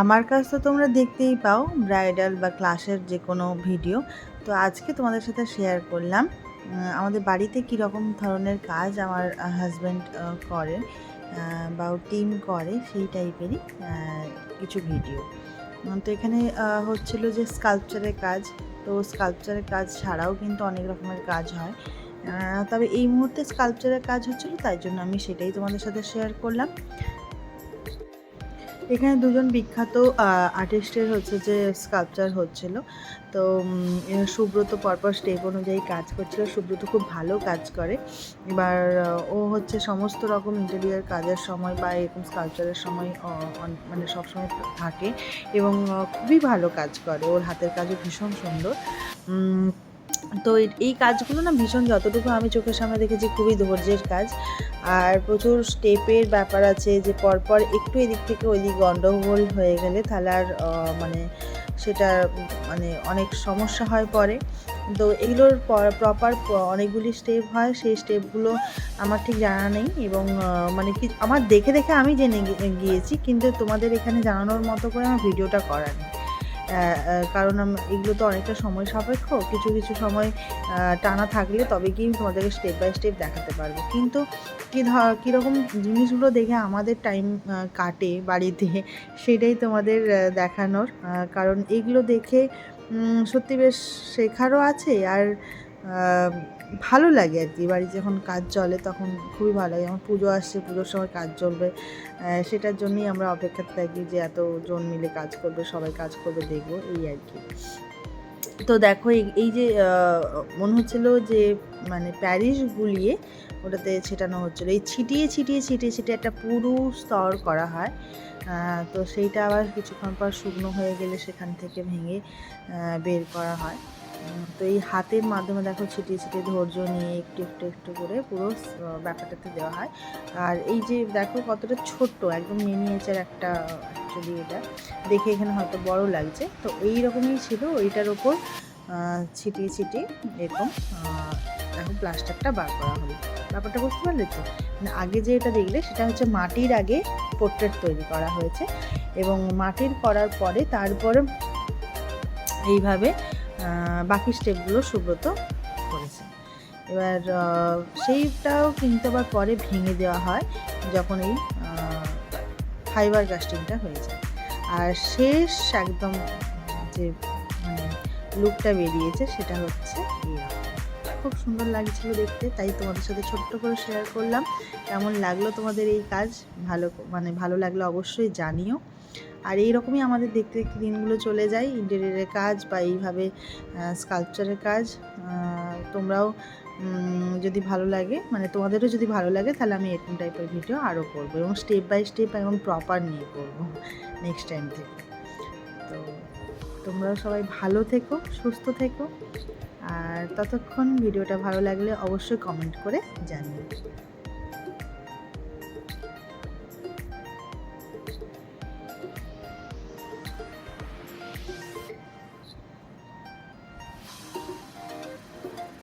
আমার কাছ তো তোমরা দেখতেই পাও ব্রাইডাল বা ক্লাসের যে কোনো ভিডিও। তো আজকে তোমাদের সাথে শেয়ার করলাম আমাদের বাড়িতে কী রকম ধরনের কাজ আমার হাজব্যান্ড করে বা টিম করে সেই টাইপেরই কিছু ভিডিও তো এখানে হচ্ছিল যে স্কাল্পচারের কাজ। তো স্কাল্পচারের কাজ ছাড়াও কিন্তু অনেক রকমের কাজ হয়। তবে এই মুহূর্তে স্কাল্পচারের কাজ হচ্ছিল, তাই জন্য আমি সেটাই তোমাদের সাথে শেয়ার করলাম। এখানে দুজন বিখ্যাত আর্টিস্টের হচ্ছে যে স্কাল্পচার হচ্ছিল। তো সুব্রত পরপর স্টেপ অনুযায়ী কাজ করছিল। সুব্রত খুব ভালো কাজ করে। এবার ও হচ্ছে সমস্ত রকম ইন্টেরিয়ার কাজের সময় বা এরকম স্কাল্পচারের সময় মানে সবসময় থাকে এবং খুবই ভালো কাজ করে। ওর হাতের কাজও ভীষণ সুন্দর। তো এই- কাজগুলো না ভীষণ যতটুকু আমি চোখের সামনে দেখেছি খুবই ধৈর্যের কাজ। আর প্রচুর স্টেপের ব্যাপার আছে যে পরপর একটু এদিক থেকে ওইদিক গণ্ডগোল হয়ে গেলে তাহলে আর মানে সেটা মানে অনেক সমস্যা হয় পরে। তো এগুলোর প্রপার অনেকগুলি স্টেপ হয়। সেই স্টেপগুলো আমার ঠিক জানা নেই এবং মানে কি, আমার দেখে দেখে আমি জেনে গিয়েছি। কিন্তু তোমাদের এখানে জানানোর মতো করে আমার ভিডিওটা করা নেই। কারণ এগুলো তো অনেকটা সময় সাপেক্ষ। কিছু কিছু সময় টানা থাকলে তবে কি তোমাদেরকে স্টেপ বাই স্টেপ দেখাতে পারব। কিন্তু কী ধর কীরকম জিনিসগুলো দেখে আমাদের টাইম কাটে বাড়িতে, সেটাই তোমাদের দেখানোর। কারণ এগুলো দেখে সত্যি বেশ শেখারও আছে। আর ভালো লাগে আর কি। বাড়ি যখন কাজ চলে তখন খুবই ভালো লাগে। যেমন পুজো আসছে, পুজোর সময় কাজ চলবে। সেটার জন্যই আমরা অপেক্ষাতে থাকি যে এতজন মিলে কাজ করবে, সবাই কাজ করবে, দেখব। এই আর কি। তো দেখো, এই যে মনে হচ্ছিল যে মানে প্যারিস গুলিয়ে ওটাতে ছেটানো হচ্ছিল। এই ছিটিয়ে ছিটিয়ে ছিটিয়ে ছিটিয়ে একটা পুরু স্তর করা হয়। তো সেইটা আবার কিছুক্ষণ পর শুকনো হয়ে গেলে সেখান থেকে ভেঙে বের করা হয়। তো এই হাতের মাধ্যমে দেখো ছিটিয়ে ছিটিয়ে ধৈর্য নিয়ে একটু একটু একটু করে পুরো ব্যাপারটাতে দেওয়া হয়। আর এই যে দেখো কতটা ছোট্ট, একদম মিনিয়েচার একটা অ্যাকচুয়ালি এটা। দেখে এখানে হয়তো বড় লাগছে। তো এই রকমই ছিল ওইটার ওপর ছিটিয়ে ছিটিয়ে এরকম এখন প্লাস্টারটা বার করা হলো। ব্যাপারটা বুঝতে পারলে তো? মানে আগে যে এটা দেখলে সেটা হচ্ছে মাটির আগে পোর্ট্রেট তৈরি করা হয়েছে। এবং মাটির করার পরে তারপরে এইভাবে বাকি স্টেপগুলো সুব্রত করেছে। এবার সেইটাও কিন্তু আবার পরে ভেঙে দেওয়া হয় যখন এই ফাইবার কাস্টিংটা হয়ে যায়। আর শেষ একদম যে মানে লুকটা বেরিয়েছে সেটা হচ্ছে খুব সুন্দর লাগছিল দেখতে, তাই তোমাদের সাথে ছোট্ট করে শেয়ার করলাম। কেমন লাগল তোমাদের এই কাজ? ভালো মানে ভালো লাগল অবশ্যই জানিও। আর এইরকমই আমাদের দেখতে দেখতে দিনগুলো চলে যায় ইন্টেরিয়ারের কাজ বা এইভাবে স্কাল্পচারের কাজ। তোমরাও যদি ভালো লাগে মানে তোমাদেরও যদি ভালো লাগে, তাহলে আমি এরকম টাইপের ভিডিও আরও করব এবং স্টেপ বাই স্টেপ এবং প্রপার নিয়ে করব নেক্সট টাইম থেকে। তো তোমরাও সবাই ভালো থেকো, সুস্থ থেকো। আর ততক্ষণ ভিডিওটা ভালো লাগলে অবশ্যই কমেন্ট করে জানিও।